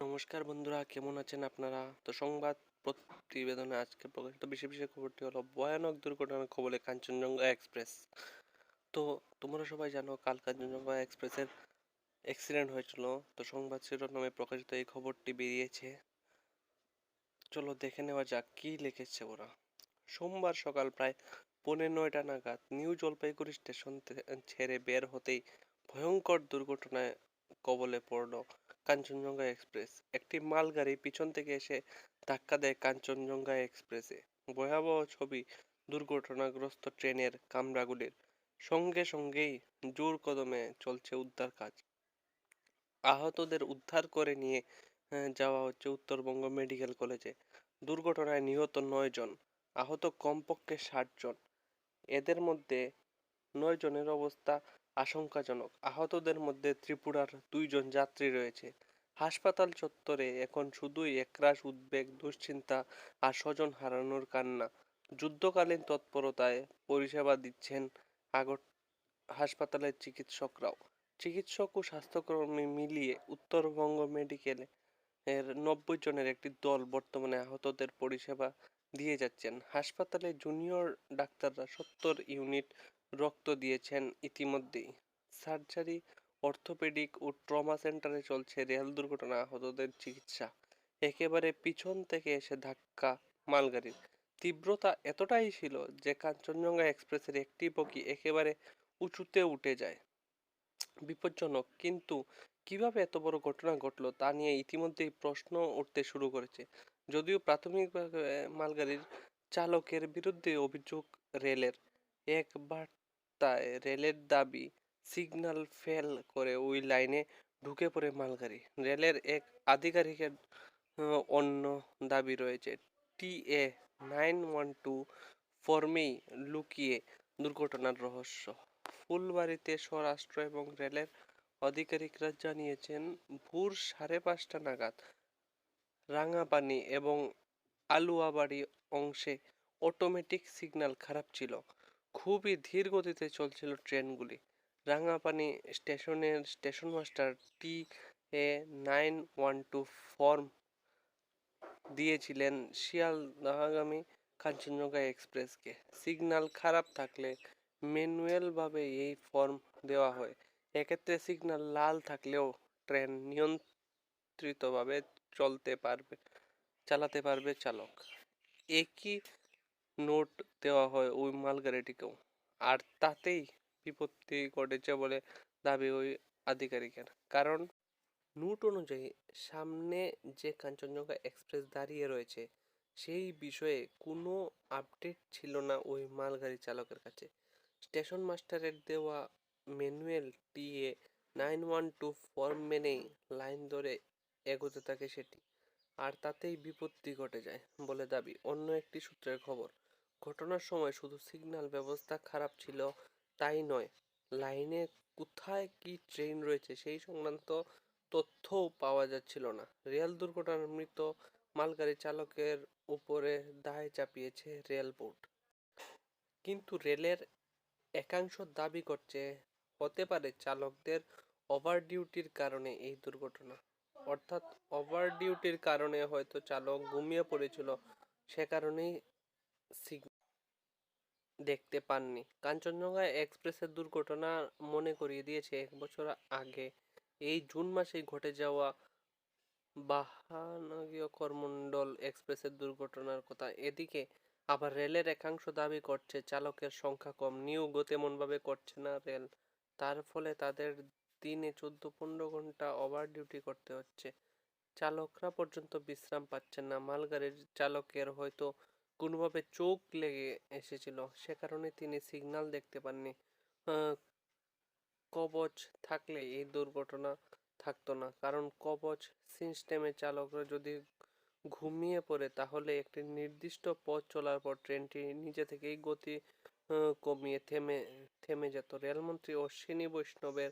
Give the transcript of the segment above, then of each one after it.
নমস্কার বন্ধুরা, কেমন আছেন আপনারা? তো সংবাদ প্রতিবেদনে আজকে প্রকাশিত বিশেষ বিশেষ খবরটি হলো ভয়ানক দুর্ঘটনার খবরে কাঞ্চনজঙ্ঘা এক্সপ্রেস। তো তোমরা সবাই জানো কাল কাঞ্চনজঙ্ঘা এক্সপ্রেসের অ্যাক্সিডেন্ট হয়েছিল। তো সংবাদ শিরোনামে প্রকাশিত এই খবরটি বেরিয়েছে। চলো দেখে নেওয়া যাক কি লিখেছে ওরা। সোমবার সকাল প্রায় পৌনে নয়টা নাগাদ নিউ জলপাইগুড়ি স্টেশন ছেড়ে বের হতেই ভয়ঙ্কর দুর্ঘটনায় কবলে পড়ল কাঞ্চনজঙ্ঘা এক্সপ্রেস। একটি মালগাড়ি পিছন থেকে এসে ধাক্কা দেয় কাঞ্চনজঙ্ঘা এক্সপ্রেসে। ভয়াবহ ছবি দুর্ঘটনাগ্রস্ত ট্রেনের কামরাগুলির। সঙ্গে সঙ্গেই জোর কদমে চলছে উদ্ধার কাজ। আহতদের উদ্ধার করে নিয়ে যাওয়া হচ্ছে উত্তরবঙ্গ মেডিকেল কলেজে। দুর্ঘটনায় নিহত নয় জন, আহত কমপক্ষে ষাট জন। এদের মধ্যে নয় জনের অবস্থা আশঙ্কাজনক। আহতদের মধ্যে ত্রিপুরার দুইজন যাত্রী রয়েছে। হাসপাতাল চত্বরে এখন শুধুই একরাশ উদ্বেগ, দুশ্চিন্তা আর স্বজন হারানোর কান্না। যুদ্ধকালীন তৎপরতায় পরিষেবা দিচ্ছেন আগর হাসপাতালের চিকিৎসকরাও। চিকিৎসক ও স্বাস্থ্যকর্মী মিলিয়ে উত্তরবঙ্গ মেডিকেলে এর নব্বই জনের একটি দল বর্তমানে আহতদের পরিষেবা দিয়ে যাচ্ছেন। হাসপাতালে জুনিয়র ডাক্তাররা সত্তর ইউনিট রক্ত দিয়েছেন ইতিমধ্যেই। সার্জারি অর্থোপেডিক ও ট্রমা সেন্টারে চলছে রেল দুর্ঘটনা, আহতদের চিকিৎসা। একেবারে পিছন থেকে এসে ধাক্কা মালগাড়ির তীব্রতা এতটাই ছিল যে কাঞ্চনজঙ্ঘা এক্সপ্রেসের একটি বগি একেবারে উঁচুতে উঠে যায়। বিপজ্জনক, কিন্তু কীভাবে এত বড় ঘটনা ঘটলো তা নিয়ে ইতিমধ্যেই প্রশ্ন উঠতে শুরু করেছে। যদিও প্রাথমিকভাবে মালগাড়ির চালকের বিরুদ্ধে অভিযোগ রেলের। এক বার্তায়, রেলের দাবি, সিগন্যাল ফেল করে ওই লাইনে ঢুকে পড়ে মালগাড়ি। রেলের এক আধিকারিকের অন্য দাবি রয়েছে, T A nine one two ফর্মেই লুকিয়ে দুর্ঘটনার রহস্য। ফুলবাড়িতে স্বরাষ্ট্র এবং রেলের আধিকারিকরা জানিয়েছেন, ভোর সাড়ে পাঁচটা নাগাদ রাঙাপানি এবং আলুয়াবাড়ি অংশে অটোমেটিক সিগন্যাল খারাপ ছিল। খুবই ধীর গতিতে চলছিল ট্রেনগুলি। রাঙাপানি স্টেশনের station master T A nine one two form দিয়েছিলেন শিয়ালদাহগামী কাঞ্চনজঙ্ঘা এক্সপ্রেসকে। সিগন্যাল খারাপ থাকলে ম্যানুয়ালভাবে এই ফর্ম দেওয়া হয়। এক্ষেত্রে সিগন্যাল লাল থাকলেও ট্রেন নিয়ন্ত্রিতভাবে চলতে পারবে, চালাতে পারবে চালক। একই নোট দেওয়া হয় ওই মালগাড়িটিকেও। আর তাতেই বিপত্তি ঘটেছে বলে দাবি ওই আধিকারিকের। কারণ নোট অনুযায়ী সামনে যে কাঞ্চনজঙ্ঘা এক্সপ্রেস দাঁড়িয়ে রয়েছে, সেই বিষয়ে কোনো আপডেট ছিল না ওই মালগাড়ি চালকের কাছে। স্টেশন মাস্টারের দেওয়া manual T A nine one two form মেনেই লাইন ধরে এগোতে থাকে সেটি। আর তাতেই বিপত্তি ঘটে যায় বলে দাবি। অন্য একটি সূত্রের খবর, ঘটনার সময় শুধু সিগন্যাল ব্যবস্থা খারাপ ছিল তাই নয়, লাইনে কোথায় কি ট্রেন রয়েছে সেই সংক্রান্ত তথ্যও পাওয়া যাচ্ছিল না। রেল দুর্ঘটনার মৃত মালগাড়ি চালকের উপরে দায় চাপিয়েছে রেল বোর্ড। কিন্তু রেলের একাংশ দাবি করছে, হতে পারে চালকদের ওভার ডিউটির কারণে এই দুর্ঘটনা। অর্থাৎ ওভার ডিউটির কারণে হয়তো চালক ঘুমিয়ে পড়েছিল, সে কারণেই দেখতে পাননি। কাঞ্চনজঙ্ঘা এক্সপ্রেসের দুর্ঘটনা মনে করিয়ে দিয়েছে এক বছর আগে। এই জুন মাসেই ঘটে যাওয়া বাহানগীয় করমণ্ডল এক্সপ্রেসের দুর্ঘটনার কথা। এদিকে আবার রেলের একাংশ দাবি করছে, চালকের সংখ্যা কম। নিয়োগ তেমনভাবে করছে না রেল। তার ফলে তাদের দিনে চোদ্দ পনেরো ঘণ্টা ওভার ডিউটি করতে হচ্ছে। চালকরা পর্যন্ত বিশ্রাম পাচ্ছেন না। মালগাড়ির চালকের হয়তো কোনোভাবে চোখ লেগে এসেছিল। সে কারণে তিনি সিগন্যাল দেখতে পাননি। কবচ থাকলে এই দুর্ঘটনা থাকতো না। কারণ কবচ সিস্টেমে চালকরা যদি ঘুমিয়ে পড়ে, তাহলে একটি নির্দিষ্ট পথ চলার পর ট্রেনটি নিজে থেকেই গতি কমিয়ে থেমে থেমে যেত। রেলমন্ত্রী অশ্বিনী বৈষ্ণবের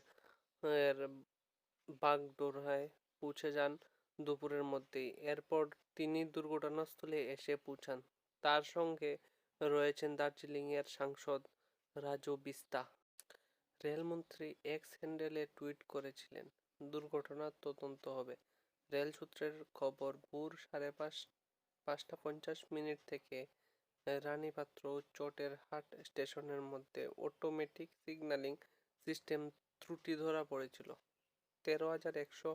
বাগডোরহায় পৌঁছে যান দুপুরের মধ্যেই। এরপর তিনি দুর্ঘটনাস্থলে এসে পৌঁছান। তার সঙ্গে রয়েছেন দার্জিলিংয়ের সাংসদ রাজু বিস্তা। রেলমন্ত্রী এক্স হ্যান্ডেলে টুইট করেছিলেন দুর্ঘটনার তদন্ত হবে। রেল সূত্রের খবর, ভোর সাড়ে পাঁচ, পাঁচটা পঞ্চাশ মিনিট থেকে রানীপাত্র চটের হাট স্টেশনের মধ্যে অটোমেটিক সিগন্যালিং সিস্টেম ত্রুটি ধরা পড়েছিল। তেরো হাজার একশো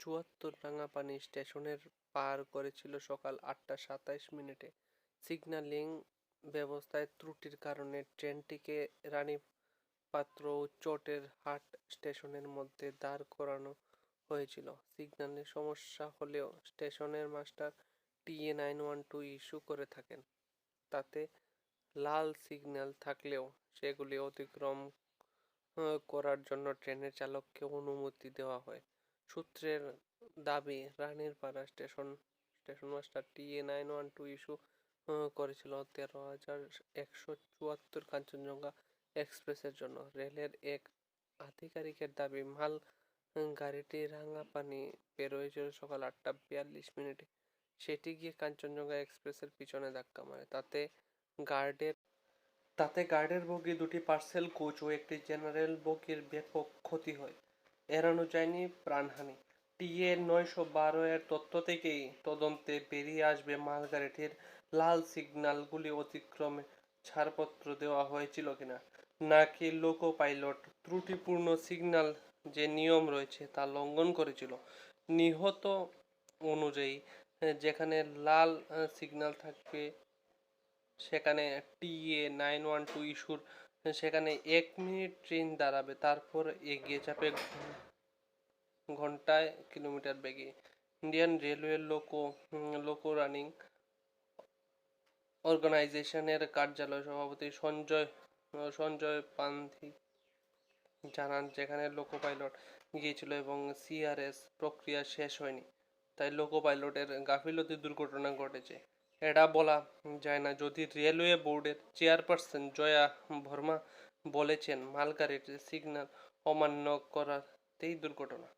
চুয়াত্তর রাঙাপানি স্টেশনের পার করেছিল সকাল আটটা সাতাইশ মিনিটে। সিগন্যালিং ব্যবস্থায় ত্রুটির কারণে ট্রেনটিকে রানীপাত্র ও চটের হাট স্টেশনের মধ্যে দাঁড় করানো হয়েছিল। সিগন্যালের সমস্যা হলেও স্টেশনের master T A nine one two issue করে থাকেন। তাতে লাল সিগন্যাল থাকলেও সেগুলি অতিক্রম করার জন্য ট্রেনের চালককে অনুমতি দেওয়া হয়। সূত্রের দাবি, Ranirpara station station master T A nine one two issue করেছিল তেরো হাজার একশো চুয়াত্তর কাঞ্চনজঙ্ঘা এক্সপ্রেসের জন্য। রেলের এক আধিকারিকের দাবি, মাল গাড়িটি রাঙাপানি বেরোয়েছিল সকাল আটটা বিয়াল্লিশ মিনিটে। সেটি গিয়ে কাঞ্চনজঙ্ঘা এক্সপ্রেসের পিছনে ধাক্কা মারে। তাতে গার্ডের তাতে গার্ডের বগি দুটি পার্সেল কোচ ও একটি জেনারেল বগির ব্যাপক ক্ষতি হয়। এড়ানো যায়নি প্রাণহানি। টিএ নয়শো বারো এর তথ্য থেকেই তদন্তে বেরিয়ে আসবে মালগাড়িটির লাল সিগন্যালগুলি অতিক্রমে ছাড়পত্র দেওয়া হয়েছিল কিনা। নাকি লোকো পাইলট ত্রুটিপূর্ণ সিগন্যাল যে নিয়ম রয়েছে তা লঙ্ঘন করেছিল? নিহত অনুযায়ী, যেখানে লাল সিগন্যাল থাকবে সেখানে টিএ নাইন ওয়ান টু ইস্যুর, সেখানে এক মিনিট ট্রেন দাঁড়াবে, তারপর এগিয়ে চাপে ঘন্টায় কিলোমিটার বেগে। Indian railway loco loco running অর্গানাইজেশনের কার্যালয় সভাপতি সঞ্জয় সঞ্জয় পান্থি জানান, যেখানে লোকো পাইলট গিয়েছিল এবং সিআরএস প্রক্রিয়া শেষ হয়নি, তাই লোকো পাইলটের গাফিলতি দুর্ঘটনা ঘটেছে। এটা বলা যায় না। যদি রেলওয়ে বোর্ডের চেয়ারপারসন জয়া ভর্মা বলেছেন, মালগাড়ির সিগন্যাল অমান্য করাতেই দুর্ঘটনা।